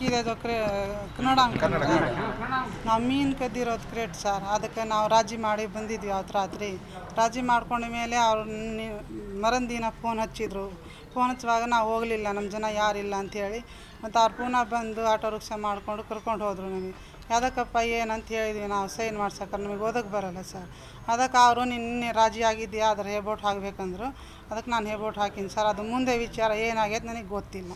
ಹಾಕಿರೋದು ಕ್ರೇ ಕನ್ನಡ ನಾವು ಮೀನು ಕದ್ದಿರೋದು ಕ್ರೇಟ್ ಸರ್ ಅದಕ್ಕೆ ನಾವು ರಾಜಿ ಮಾಡಿ ಬಂದಿದ್ವಿ ಅವತ್ತು ರಾತ್ರಿ. ರಾಜಿ ಮಾಡ್ಕೊಂಡ ಮೇಲೆ ಅವ್ರು ಮರನ್ ದಿನ ಫೋನ್ ಹಚ್ಚಿದ್ರು. ಫೋನ್ ಹಚ್ಚುವಾಗ ನಾವು ಹೋಗಲಿಲ್ಲ ನಮ್ಮ ಜನ ಯಾರಿಲ್ಲ ಅಂಥೇಳಿ ಮತ್ತು ಅವ್ರು ಪುನಃ ಬಂದು ಆಟೋ ರಿಕ್ಷಾ ಮಾಡಿಕೊಂಡು ಕರ್ಕೊಂಡು ಹೋದರು ನಮಗೆ. ಯಾವುದಕ್ಕಪ್ಪ ಏನಂತ ಹೇಳಿದ್ವಿ ನಾವು ಸೈನ್ ಮಾಡ್ಸಕ್ಕೆ ನಮಗೆ ಓದಕ್ಕೆ ಬರಲ್ಲ ಸರ್ ಅದಕ್ಕೆ ಅವರು ನಿನ್ನೆ ರಾಜಿ ಆಗಿದ್ಯಾ ಆದರೆ ಹೇಬೋಟ್ ಹಾಕಬೇಕಂದ್ರು. ಅದಕ್ಕೆ ನಾನು ಹೇಬೋಟ್ ಹಾಕೀನಿ ಸರ್ ಅದು ಮುಂದೆ ವಿಚಾರ ಏನಾಗೈತೆ ನನಗೆ ಗೊತ್ತಿಲ್ಲ.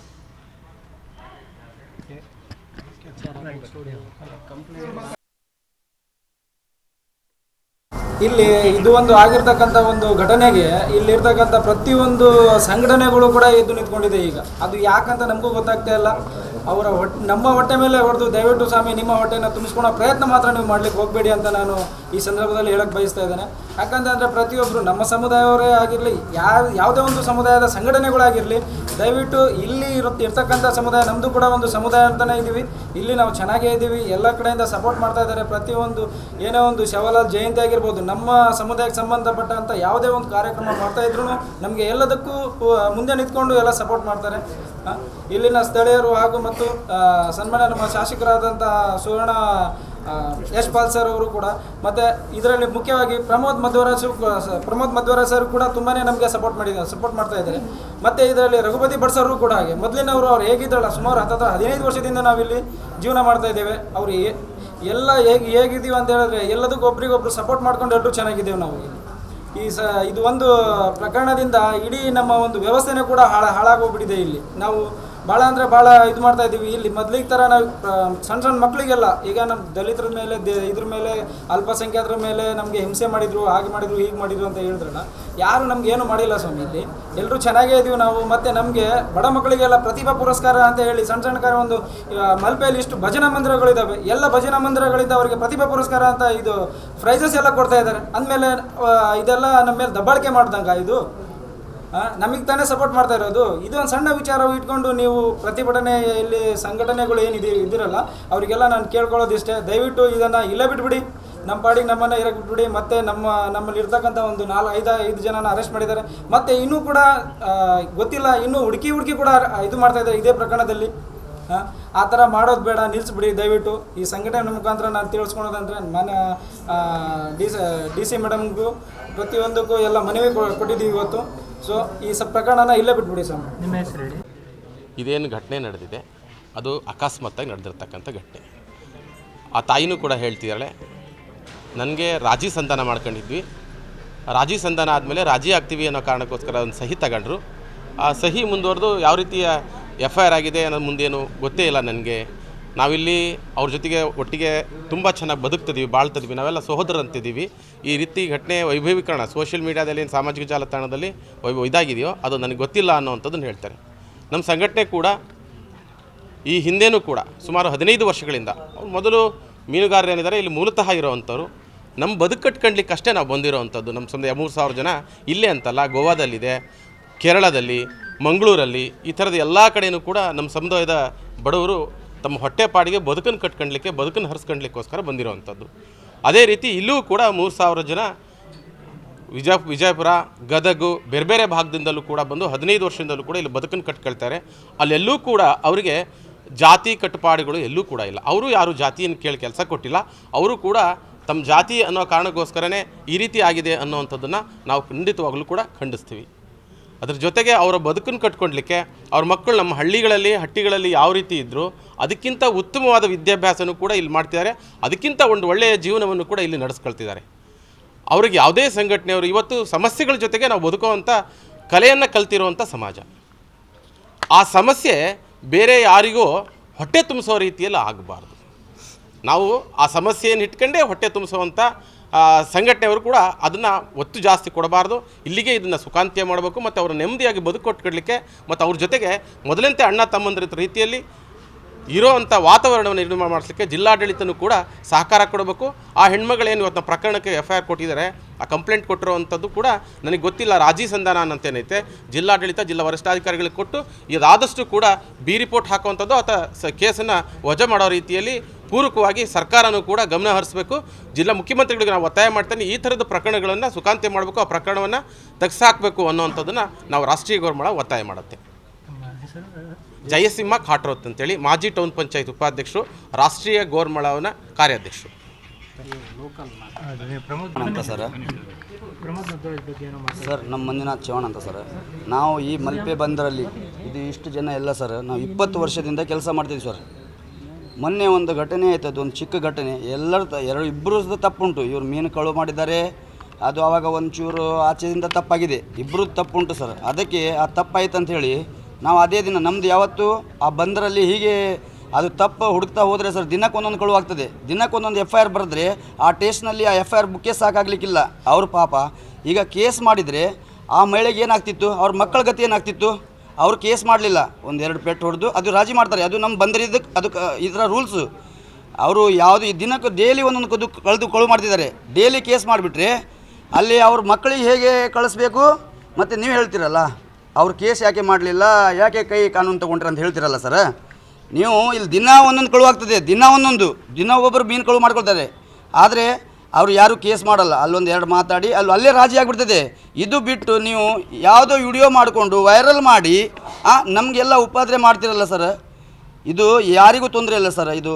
ಇಲ್ಲಿ ಇದು ಒಂದು ಆಗಿರ್ತಕ್ಕಂಥ ಒಂದು ಘಟನೆಗೆ ಇಲ್ಲಿರ್ತಕ್ಕಂಥ ಪ್ರತಿಯೊಂದು ಸಂಘಟನೆಗಳು ಕೂಡ ಎದ್ದು ನಿಂತ್ಕೊಂಡಿದೆ ಈಗ. ಅದು ಯಾಕಂತ ನಮಗೂ ಗೊತ್ತಾಗ್ತಾ ಇಲ್ಲ. ಅವರ ಹೊಟ್ಟೆ, ನಮ್ಮ ಹೊಟ್ಟೆ ಮೇಲೆ ಹೊಡೆದು ದಯವಿಟ್ಟು ಸ್ವಾಮಿ, ನಿಮ್ಮ ಹೊಟ್ಟೆನ ತುಂಬಿಸ್ಕೊಳೋ ಪ್ರಯತ್ನ ಮಾತ್ರ ನೀವು ಮಾಡ್ಲಿಕ್ಕೆ ಹೋಗಬೇಡಿ ಅಂತ ನಾನು ಈ ಸಂದರ್ಭದಲ್ಲಿ ಹೇಳಕ್ಕೆ ಬಯಸ್ತಾ ಇದ್ದೇನೆ. ಯಾಕಂತಂದರೆ ಪ್ರತಿಯೊಬ್ಬರು ನಮ್ಮ ಸಮುದಾಯವರೇ ಆಗಿರಲಿ ಯಾವ ಯಾವುದೇ ಒಂದು ಸಮುದಾಯದ ಸಂಘಟನೆಗಳಾಗಿರಲಿ, ದಯವಿಟ್ಟು ಇಲ್ಲಿ ಇರುತ್ತೆ ಇರ್ತಕ್ಕಂಥ ಸಮುದಾಯ ನಮ್ಮದು ಕೂಡ ಒಂದು ಸಮುದಾಯ ಅಂತಲೇ ಇದ್ದೀವಿ ಇಲ್ಲಿ ನಾವು ಚೆನ್ನಾಗೇ ಇದ್ದೀವಿ ಎಲ್ಲ ಕಡೆಯಿಂದ ಸಪೋರ್ಟ್ ಮಾಡ್ತಾ ಇದ್ದಾರೆ. ಪ್ರತಿಯೊಂದು ಏನೋ ಒಂದು ಶವಲಾಲ್ ಜಯಂತಿ ಆಗಿರ್ಬೋದು, ನಮ್ಮ ಸಮುದಾಯಕ್ಕೆ ಸಂಬಂಧಪಟ್ಟಂಥ ಯಾವುದೇ ಒಂದು ಕಾರ್ಯಕ್ರಮ ಮಾಡ್ತಾ ಇದ್ರು ನಮಗೆ ಎಲ್ಲದಕ್ಕೂ ಮುಂದೆ ನಿಂತ್ಕೊಂಡು ಎಲ್ಲ ಸಪೋರ್ಟ್ ಮಾಡ್ತಾರೆ. ಇಲ್ಲಿನ ಸ್ಥಳೀಯರು ಹಾಗೂ ಮತ್ತು ಸನ್ಮಾನ ಸನ್ಮಾನ್ಯ ನಮ್ಮ ಶಾಸಕರಾದಂಥ ಸುವರ್ಣ ಯಶ್ಪಾಲ್ ಸರ್ ಅವರು ಕೂಡ, ಮತ್ತು ಇದರಲ್ಲಿ ಮುಖ್ಯವಾಗಿ ಪ್ರಮೋದ್ ಮಧ್ವರಾಜ್ ಪ್ರಮೋದ್ ಮಧ್ವರಾಜ್ ಸರ್ ಕೂಡ ತುಂಬಾ ನಮಗೆ ಸಪೋರ್ಟ್ ಮಾಡಿದ್ದಾರೆ ಸಪೋರ್ಟ್ ಮಾಡ್ತಾ ಇದ್ದಾರೆ. ಮತ್ತು ಇದರಲ್ಲಿ ರಘುಪತಿ ಭಟ್ ಸರ್ ಕೂಡ ಹಾಗೆ. ಮೊದಲಿನವರು ಅವ್ರು ಹೇಗಿದ್ದಾಳ ಸುಮಾರು ಹತ್ತತ್ರ ಹದಿನೈದು ವರ್ಷದಿಂದ ನಾವಿಲ್ಲಿ ಜೀವನ ಮಾಡ್ತಾ ಇದ್ದೇವೆ. ಅವರು ಎಲ್ಲ ಹೇಗೆ, ಹೇಗಿದ್ದೀವಿ ಅಂತ ಹೇಳಿದ್ರೆ ಎಲ್ಲದಕ್ಕೂ ಒಬ್ರಿಗೊಬ್ರು ಸಪೋರ್ಟ್ ಮಾಡ್ಕೊಂಡು ಎಲ್ಲರೂ ಚೆನ್ನಾಗಿದ್ದೇವೆ ನಾವು. ಈ ಸ ಇದು ಒಂದು ಪ್ರಕರಣದಿಂದ ಇಡೀ ನಮ್ಮ ಒಂದು ವ್ಯವಸ್ಥೆನೇ ಕೂಡ ಹಾಳ ಹಾಳಾಗೋಗ್ಬಿಟ್ಟಿದೆ ಇಲ್ಲಿ. ನಾವು ಭಾಳ ಅಂದರೆ ಭಾಳ ಇದು ಮಾಡ್ತಾ ಇದ್ದೀವಿ. ಇಲ್ಲಿ ಮೊದಲಿಗೆ ಥರ ನಾವು ಸಣ್ಣ ಸಣ್ಣ ಮಕ್ಕಳಿಗೆಲ್ಲ ಈಗ ನಮ್ಮ ದಲಿತರ ಮೇಲೆ, ದೇ, ಇದ್ರ ಮೇಲೆ, ಅಲ್ಪಸಂಖ್ಯಾತರ ಮೇಲೆ ನಮಗೆ ಹಿಂಸೆ ಮಾಡಿದ್ರು, ಹಾಗೆ ಮಾಡಿದ್ರು, ಹೀಗೆ ಮಾಡಿದ್ರು ಅಂತ ಹೇಳಿದ್ರಲ್ಲ, ಯಾರು ನಮ್ಗೆ ಏನು ಮಾಡಿಲ್ಲ ಸ್ವಾಮಿ ಇಲ್ಲಿ. ಎಲ್ಲರೂ ಚೆನ್ನಾಗೇ ಇದೀವಿ ನಾವು, ಮತ್ತು ನಮಗೆ ಬಡ ಮಕ್ಕಳಿಗೆಲ್ಲ ಪ್ರತಿಭಾ ಪುರಸ್ಕಾರ ಅಂತ ಹೇಳಿ ಸಣ್ಣ ಸಣ್ಣ ಕಾರ ಒಂದು ಮಲ್ಪೆಯಲ್ಲಿ ಇಷ್ಟು ಭಜನಾ ಮಂದಿರಗಳಿದ್ದಾವೆ ಎಲ್ಲ ಭಜನಾ ಮಂದಿರಗಳಿಂದ ಅವರಿಗೆ ಪ್ರತಿಭಾ ಪುರಸ್ಕಾರ ಅಂತ ಇದು ಪ್ರೈಸಸ್ ಎಲ್ಲ ಕೊಡ್ತಾ ಇದ್ದಾರೆ ಅಂದಮೇಲೆ ಇದೆಲ್ಲ ನಮ್ಮ ಮೇಲೆ ದಬ್ಬಾಳಿಕೆ ಮಾಡ್ದಂಗೆ ಇದು. ನಮಗೆ ತಾನೇ ಸಪೋರ್ಟ್ ಮಾಡ್ತಾ ಇರೋದು. ಇದು ಒಂದು ಸಣ್ಣ ವಿಚಾರ ಇಟ್ಕೊಂಡು ನೀವು ಪ್ರತಿಭಟನೆ ಇಲ್ಲಿ ಸಂಘಟನೆಗಳು ಏನಿದೆ ಇದಿರಲ್ಲ ಅವರಿಗೆಲ್ಲ ನಾನು ಕೇಳ್ಕೊಳ್ಳೋದಿಷ್ಟೇ. ದಯವಿಟ್ಟು ಇದನ್ನು ಇಲ್ಲೇ ಬಿಟ್ಬಿಡಿ. ನಮ್ಮ ಪಾಡಿಗೆ ನಮ್ಮನ್ನು ಇರಕ್ಕೆ ಬಿಟ್ಬಿಡಿ. ಮತ್ತು ನಮ್ಮ ನಮ್ಮಲ್ಲಿ ಇರ್ತಕ್ಕಂಥ ಒಂದು ನಾಲ್ಕು ಐದು ಐದು ಜನನ ಅರೆಸ್ಟ್ ಮಾಡಿದ್ದಾರೆ. ಮತ್ತು ಇನ್ನೂ ಕೂಡ ಗೊತ್ತಿಲ್ಲ ಇನ್ನೂ ಹುಡುಕಿ ಹುಡುಕಿ ಕೂಡ ಇದು ಮಾಡ್ತಾ ಇದ್ದಾರೆ ಇದೇ ಪ್ರಕರಣದಲ್ಲಿ. ಆ, ಥರ ಮಾಡೋದು ಬೇಡ ನಿಲ್ಲಿಸ್ಬಿಡಿ ದಯವಿಟ್ಟು. ಈ ಸಂಘಟನೆ ಮುಖಾಂತರ ನಾನು ತಿಳಿಸ್ಕೊಳೋದಂದ್ರೆ ಮನ ಡಿ ಸಿ ಡಿ ಸಿ ಮೇಡಮ್ಗೂ ಪ್ರತಿಯೊಂದಕ್ಕೂ ಎಲ್ಲ ಮನವಿ ಕೊಟ್ಟಿದ್ದೀವಿ ಇವತ್ತು. ಸೊ ಈ ಸ ಪ್ರಕರಣನ ಇಲ್ಲೇ ಬಿಟ್ಬಿಡಿ ಸರ್. ನಿಮ್ಮ ಹೆಸರು ಹೇಳಿ. ಇದೇನು ಘಟನೆ ನಡೆದಿದೆ? ಅದು ಅಕಸ್ಮಾತ್ತಾಗಿ ನಡೆದಿರ್ತಕ್ಕಂಥ ಘಟನೆ. ಆ ತಾಯಿನೂ ಕೂಡ ಹೇಳ್ತಿದ್ದಾಳೆ ನನಗೆ ರಾಜಿ ಸಂಧಾನ ಮಾಡ್ಕೊಂಡಿದ್ವಿ. ರಾಜಿ ಸಂಧಾನ ಆದಮೇಲೆ ರಾಜಿ ಆಗ್ತೀವಿ ಅನ್ನೋ ಕಾರಣಕ್ಕೋಸ್ಕರ ಒಂದು ಸಹಿ ತಗೊಂಡ್ರು. ಆ ಸಹಿ ಮುಂದುವರೆದು ಯಾವ ರೀತಿಯ ಎಫ್ ಐ ಆರ್ ಆಗಿದೆ ಅನ್ನೋದು ಮುಂದೇನು ಗೊತ್ತೇ ಇಲ್ಲ ನನಗೆ. ನಾವಿಲ್ಲಿ ಅವ್ರ ಜೊತೆಗೆ ಒಟ್ಟಿಗೆ ತುಂಬ ಚೆನ್ನಾಗಿ ಬದುಕ್ತಿದ್ದೀವಿ ಬಾಳ್ತಿದ್ವಿ, ನಾವೆಲ್ಲ ಸಹೋದರಂತಿದ್ದೀವಿ ಈ ರೀತಿ ಘಟನೆ ವೈಭವೀಕರಣ ಸೋಷಿಯಲ್ ಮೀಡಿಯಾದಲ್ಲಿ ಏನು ಸಾಮಾಜಿಕ ಜಾಲತಾಣದಲ್ಲಿ ವೈಭವ ಇದಾಗಿದೆಯೋ ಅದು ನನಗೆ ಗೊತ್ತಿಲ್ಲ ಅನ್ನೋವಂಥದ್ದನ್ನು ಹೇಳ್ತಾರೆ. ನಮ್ಮ ಸಂಘಟನೆ ಕೂಡ ಈ ಹಿಂದೆನೂ ಕೂಡ ಸುಮಾರು ಹದಿನೈದು ವರ್ಷಗಳಿಂದ ಮೊದಲು ಮೀನುಗಾರರು ಏನಿದ್ದಾರೆ ಇಲ್ಲಿ ಮೂಲತಃ ಇರೋವಂಥವ್ರು. ನಮ್ಮ ಬದುಕು ಕಟ್ಕೊಂಡ್ಲಿಕ್ಕೆ ಅಷ್ಟೇ ನಾವು ಬಂದಿರೋವಂಥದ್ದು. ನಮ್ಮ ಸಮುದಾಯ ಮೂರು ಸಾವಿರ ಜನ ಇಲ್ಲೇ ಅಂತಲ್ಲ, ಗೋವಾದಲ್ಲಿದೆ, ಕೇರಳದಲ್ಲಿ, ಮಂಗಳೂರಲ್ಲಿ ಈ ಥರದ ಎಲ್ಲ ಕಡೆಯೂ ಕೂಡ ನಮ್ಮ ಸಮುದಾಯದ ಬಡವರು ತಮ್ಮ ಹೊಟ್ಟೆಪಾಡಿಗೆ ಬದುಕನ್ನು ಕಟ್ಕೊಂಡ್ಲಿಕ್ಕೆ, ಬದುಕನ್ನು ಹರಿಸ್ಕೊಂಡ್ಲಿಕ್ಕೋಸ್ಕರ ಬಂದಿರೋವಂಥದ್ದು. ಅದೇ ರೀತಿ ಇಲ್ಲೂ ಕೂಡ ಮೂರು ಸಾವಿರ ಜನ ವಿಜಯ, ವಿಜಯಪುರ, ಗದಗು, ಬೇರೆ ಬೇರೆ ಭಾಗದಿಂದಲೂ ಕೂಡ ಬಂದು ಹದಿನೈದು ವರ್ಷದಿಂದಲೂ ಕೂಡ ಇಲ್ಲಿ ಬದುಕನ್ನು ಕಟ್ಕೊಳ್ತಾರೆ. ಅಲ್ಲೆಲ್ಲೂ ಕೂಡ ಅವರಿಗೆ ಜಾತಿ ಕಟ್ಟುಪಾಡುಗಳು ಎಲ್ಲೂ ಕೂಡ ಇಲ್ಲ. ಅವರು ಯಾರು ಜಾತಿಯನ್ನು ಕೇಳಿ ಕೆಲಸ ಕೊಟ್ಟಿಲ್ಲ. ಅವರು ಕೂಡ ತಮ್ಮ ಜಾತಿ ಅನ್ನೋ ಕಾರಣಕ್ಕೋಸ್ಕರನೇ ಈ ರೀತಿ ಆಗಿದೆ ಅನ್ನೋವಂಥದ್ದನ್ನು ನಾವು ಖಂಡಿತವಾಗಲೂ ಕೂಡ ಖಂಡಿಸ್ತೀವಿ. ಅದ್ರ ಜೊತೆಗೆ ಅವರ ಬದುಕನ್ನು ಕಟ್ಕೊಳ್ಲಿಕ್ಕೆ ಅವ್ರ ಮಕ್ಕಳು ನಮ್ಮ ಹಳ್ಳಿಗಳಲ್ಲಿ, ಹಟ್ಟಿಗಳಲ್ಲಿ ಯಾವ ರೀತಿ ಇದ್ದರು ಅದಕ್ಕಿಂತ ಉತ್ತಮವಾದ ವಿದ್ಯಾಭ್ಯಾಸನೂ ಕೂಡ ಇಲ್ಲಿ ಮಾಡ್ತಿದ್ದಾರೆ. ಅದಕ್ಕಿಂತ ಒಂದು ಒಳ್ಳೆಯ ಜೀವನವನ್ನು ಕೂಡ ಇಲ್ಲಿ ನಡೆಸ್ಕೊಳ್ತಿದ್ದಾರೆ. ಅವ್ರಿಗೆ ಯಾವುದೇ ಸಂಘಟನೆಯವರು ಇವತ್ತು ಸಮಸ್ಯೆಗಳ ಜೊತೆಗೆ ನಾವು ಬದುಕುವಂಥ ಕಲೆಯನ್ನು ಕಲ್ತಿರುವಂಥ ಸಮಾಜ. ಆ ಸಮಸ್ಯೆ ಬೇರೆ ಯಾರಿಗೂ ಹೊಟ್ಟೆ ತುಂಬಿಸೋ ರೀತಿಯಲ್ಲಿ ಆಗಬಾರ್ದು. ನಾವು ಆ ಸಮಸ್ಯೆಯನ್ನು ಇಟ್ಕೊಂಡೇ ಹೊಟ್ಟೆ ತುಂಬಿಸುವಂಥ ಸಂಘಟನೆಯವರು ಕೂಡ ಅದನ್ನು ಒತ್ತು ಜಾಸ್ತಿ ಕೊಡಬಾರ್ದು. ಇಲ್ಲಿಗೆ ಇದನ್ನು ಸುಖಾಂತ್ಯ ಮಾಡಬೇಕು ಮತ್ತು ಅವರು ನೆಮ್ಮದಿಯಾಗಿ ಬದುಕು ಕೊಟ್ಕೊಡ್ಲಿಕ್ಕೆ ಮತ್ತು ಅವ್ರ ಜೊತೆಗೆ ಮೊದಲಂತೆ ಅಣ್ಣ ತಮ್ಮಂದ್ರ ರೀತಿಯಲ್ಲಿ ಇರೋವಂಥ ವಾತಾವರಣವನ್ನು ನಿರ್ಮಾಣ ಮಾಡಿಸ್ಲಿಕ್ಕೆ ಜಿಲ್ಲಾಡಳಿತನೂ ಕೂಡ ಸಹಕಾರ ಕೊಡಬೇಕು. ಆ ಹೆಣ್ಮಗಳೇನು ಇವತ್ತು ಪ್ರಕರಣಕ್ಕೆ ಎಫ್ ಐ ಆರ್ ಕೊಟ್ಟಿದ್ದಾರೆ, ಆ ಕಂಪ್ಲೇಂಟ್ ಕೊಟ್ಟಿರೋವಂಥದ್ದು ಕೂಡ ನನಗೆ ಗೊತ್ತಿಲ್ಲ, ರಾಜಿ ಸಂಧಾನ ಅನ್ನಂತೇನೈತೆ ಜಿಲ್ಲಾಡಳಿತ, ಜಿಲ್ಲಾ ವರಿಷ್ಠಾಧಿಕಾರಿಗಳಿಗೆ ಕೊಟ್ಟು ಇದಾದಷ್ಟು ಕೂಡ ಬಿ ರಿಪೋರ್ಟ್ ಹಾಕುವಂಥದ್ದು ಅಥವಾ ಸ ಕೇಸನ್ನು ವಜಾ ಮಾಡೋ ರೀತಿಯಲ್ಲಿ ಪೂರಕವಾಗಿ ಸರ್ಕಾರನೂ ಕೂಡ ಗಮನ ಹರಿಸಬೇಕು. ಜಿಲ್ಲಾ ಮುಖ್ಯಮಂತ್ರಿಗಳಿಗೆ ನಾವು ಒತ್ತಾಯ ಮಾಡ್ತೇನೆ, ಈ ಥರದ ಪ್ರಕರಣಗಳನ್ನು ಸುಖಾಂತ್ಯ ಮಾಡಬೇಕು, ಆ ಪ್ರಕರಣವನ್ನು ತೆಗೆಸಾಕಬೇಕು ಅನ್ನೋವಂಥದ್ದನ್ನು ನಾವು ರಾಷ್ಟ್ರೀಯ ಗೌರ್ಮಳ ಒತ್ತಾಯ ಮಾಡುತ್ತೆ. ಜಯಸಿಂಹ ಖಾಟ್ರೋತ್ ಅಂತೇಳಿ ಮಾಜಿ ಟೌನ್ ಪಂಚಾಯತ್ ಉಪಾಧ್ಯಕ್ಷರು, ರಾಷ್ಟ್ರೀಯ ಗೋರ್ಮಳವನ ಕಾರ್ಯಾಧ್ಯಕ್ಷರು. ಸರ್. ಸರ್, ನಮ್ಮ ಮಂಜುನಾಥ್ ಚೌಹಾಣ್ ಅಂತ ಸರ್. ನಾವು ಈ ಮಲ್ಪೆ ಬಂದರಲ್ಲಿ ಇದು ಇಷ್ಟು ಜನ ಎಲ್ಲ ಸರ್. ನಾವು ಇಪ್ಪತ್ತು ವರ್ಷದಿಂದ ಕೆಲಸ ಮಾಡ್ತಿದ್ವಿ ಸರ್. ಮೊನ್ನೆ ಒಂದು ಘಟನೆ ಆಯ್ತು, ಅದು ಒಂದು ಚಿಕ್ಕ ಘಟನೆ. ಎಲ್ಲರ ಎರಡು ಇಬ್ಬರು ತಪ್ಪುಂಟು. ಇವರು ಮೀನು ಕಳು ಮಾಡಿದ್ದಾರೆ, ಅದು ಆವಾಗ ಒಂಚೂರು ಆಚೆಯಿಂದ ತಪ್ಪಾಗಿದೆ. ಇಬ್ಬರು ತಪ್ಪುಂಟು ಸರ್. ಅದಕ್ಕೆ ಆ ತಪ್ಪಾಯ್ತು ಅಂತ ಹೇಳಿ, ನಾವು ಅದೇ ದಿನ, ನಮ್ದು ಯಾವತ್ತು ಆ ಬಂದರಲ್ಲಿ ಹೀಗೆ ಅದು ತಪ್ಪು ಹುಡುಕ್ತಾ ಹೋದರೆ ಸರ್, ದಿನಕ್ಕೆ ಒಂದೊಂದು ಕಳು ಆಗ್ತದೆ. ದಿನಕ್ಕೆ ಒಂದೊಂದು ಎಫ್ ಐ ಆರ್ ಬರೆದ್ರೆ ಆ ಟೇಸ್ಟ್ನಲ್ಲಿ ಆ ಎಫ್ ಐ ಆರ್ ಬುಕ್ಕೇ ಸಾಕಾಗಲಿಕ್ಕಿಲ್ಲ. ಅವ್ರ ಪಾಪ ಈಗ ಕೇಸ್ ಮಾಡಿದರೆ ಆ ಮಹಿಳೆಗೆ ಏನಾಗ್ತಿತ್ತು? ಅವ್ರ ಮಕ್ಕಳ ಗತಿ ಏನಾಗ್ತಿತ್ತು? ಅವ್ರು ಕೇಸ್ ಮಾಡಲಿಲ್ಲ. ಒಂದೆರಡು ಪೆಟ್ಟು ಹೊಡೆದು ಅದು ರಾಜಿ ಮಾಡ್ತಾರೆ. ಅದು ನಮ್ಮ ಬಂದರಿದ್ದಕ್ಕೆ ಅದಕ್ಕೆ ಇದರ ರೂಲ್ಸು. ಅವರು ಯಾವುದು ದಿನಕ್ಕೆ ಡೈಲಿ ಒಂದೊಂದು ಕದು ಕಳೆದು ಕಳು ಮಾಡ್ತಿದ್ದಾರೆ. ಡೈಲಿ ಕೇಸ್ ಮಾಡಿಬಿಟ್ರೆ ಅಲ್ಲಿ ಅವ್ರ ಮಕ್ಕಳಿಗೆ ಹೇಗೆ ಕಳಿಸ್ಬೇಕು ಮತ್ತು ನೀವು ಹೇಳ್ತೀರಲ್ಲ? ಅವ್ರು ಕೇಸ್ ಯಾಕೆ ಮಾಡಲಿಲ್ಲ? ಯಾಕೆ ಕೈ ಕಾನೂನು ತೊಗೊಂಡ್ರೆ ಅಂತ ಹೇಳ್ತೀರಲ್ಲ ಸರ್? ನೀವು ಇಲ್ಲಿ ದಿನ ಒಂದೊಂದು ಕಳು ಆಗ್ತದೆ ದಿನ ಒಂದೊಂದು. ದಿನ ಒಬ್ಬರು ಮೀನು ಕಳು ಮಾಡ್ಕೊಳ್ತಾರೆ. ಆದರೆ ಅವರು ಯಾರು ಕೇಸ್ ಮಾಡಲ್ಲ. ಅಲ್ಲೊಂದು ಎರಡು ಮಾತಾಡಿ, ಅಲ್ಲಿ ಅಲ್ಲೇ ರಾಜಿ ಆಗಿಬಿಡ್ತದೆ. ಇದು ಬಿಟ್ಟು ನೀವು ಯಾವುದೋ ವಿಡಿಯೋ ಮಾಡಿಕೊಂಡು ವೈರಲ್ ಮಾಡಿ ನಮಗೆಲ್ಲ ಉಪಾದ್ರೆ ಮಾಡ್ತಿರಲ್ಲ ಸರ್? ಇದು ಯಾರಿಗೂ ತೊಂದರೆ ಇಲ್ಲ ಸರ್, ಇದು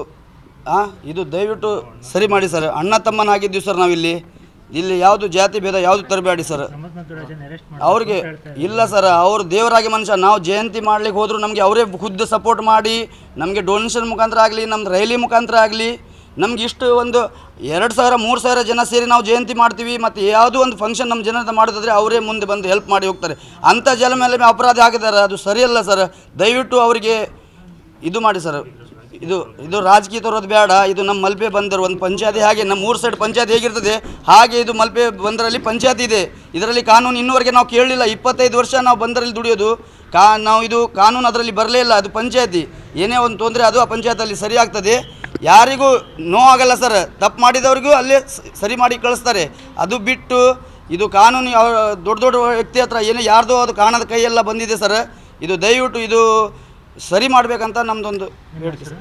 ಹಾಂ ಇದು ದಯವಿಟ್ಟು ಸರಿ ಮಾಡಿ ಸರ್. ಅಣ್ಣ ತಮ್ಮನಾಗಿದ್ದೀವಿ ಸರ್ ನಾವಿಲ್ಲಿ. ಇಲ್ಲಿ ಯಾವುದು ಜಾತಿ ಭೇದ, ಯಾವುದು ತರಬೇಡಿ ಸರ್. ಅವ್ರಿಗೆ ಇಲ್ಲ ಸರ್, ಅವರು ದೇವರಾಗಿ ಮನುಷ್ಯ. ನಾವು ಜಯಂತಿ ಮಾಡ್ಲಿಕ್ಕೆ ಹೋದರೂ ನಮಗೆ ಅವರೇ ಖುದ್ದು ಸಪೋರ್ಟ್ ಮಾಡಿ, ನಮಗೆ ಡೊನೇಷನ್ ಮುಖಾಂತರ ಆಗಲಿ ನಮ್ಮ ರೈಲಿ ಮುಖಾಂತರ ಆಗಲಿ ನಮ್ಗೆ ಇಷ್ಟು ಒಂದು ಎರಡು ಸಾವಿರ, ಮೂರು ಸಾವಿರ ಜನ ಸೇರಿ ನಾವು ಜಯಂತಿ ಮಾಡ್ತೀವಿ ಮತ್ತು ಯಾವುದೋ ಒಂದು ಫಂಕ್ಷನ್ ನಮ್ಮ ಜನದ ಮಾಡೋದಾದ್ರೆ ಅವರೇ ಮುಂದೆ ಬಂದು ಹೆಲ್ಪ್ ಮಾಡಿ ಹೋಗ್ತಾರೆ. ಅಂಥ ಜನ ಮೇಲೆ ಅಪರಾಧ ಆಗಿದ್ದಾರೆ ಅದು ಸರಿಯಲ್ಲ ಸರ್ ದಯವಿಟ್ಟು ಅವರಿಗೆ ಇದು ಮಾಡಿ ಸರ್ ಇದು ಇದು ರಾಜಕೀಯ ತರೋದು ಬೇಡ. ಇದು ನಮ್ಮ ಮಲ್ಪೆ ಬಂದರು. ಒಂದು ಪಂಚಾಯತಿ ಹಾಗೆ, ನಮ್ಮ ಮೂರು ಸೈಡ್ ಪಂಚಾಯತಿ ಹೇಗಿರ್ತದೆ? ಹಾಗೆ ಇದು ಮಲ್ಪೆ ಬಂದರಲ್ಲಿ ಪಂಚಾಯತಿ ಇದೆ. ಇದರಲ್ಲಿ ಕಾನೂನು ಇನ್ನೂವರೆಗೆ ನಾವು ಕೇಳಲಿಲ್ಲ. ಇಪ್ಪತ್ತೈದು ವರ್ಷ ನಾವು ಬಂದರಲ್ಲಿ ದುಡಿಯೋದು. ಕಾ, ನಾವು ಇದು ಕಾನೂನು ಅದರಲ್ಲಿ ಬರಲೇ ಇಲ್ಲ. ಅದು ಪಂಚಾಯತಿ. ಏನೇ ಒಂದು ತೊಂದರೆ ಅದು ಆ ಪಂಚಾಯತಲ್ಲಿ ಸರಿಯಾಗ್ತದೆ ಯಾರಿಗೂ ನೋವಾಗಲ್ಲ ಸರ್ ತಪ್ಪು ಮಾಡಿದವ್ರಿಗೂ ಅಲ್ಲೇ ಸರಿ ಮಾಡಿ ಕಳಿಸ್ತಾರೆ. ಅದು ಬಿಟ್ಟು ಇದು ಕಾನೂನು ಯಾವ, ದೊಡ್ಡ ದೊಡ್ಡ ವ್ಯಕ್ತಿ ಹತ್ರ ಏನು ಯಾರ್ದೋ ಅದು ಕಾಣದ ಕೈಯೆಲ್ಲ ಬಂದಿದೆ ಸರ್ ಇದು ದಯವಿಟ್ಟು ಇದು ಸರಿ ಮಾಡಬೇಕಂತ ನಮ್ಮದೊಂದು ಸರ್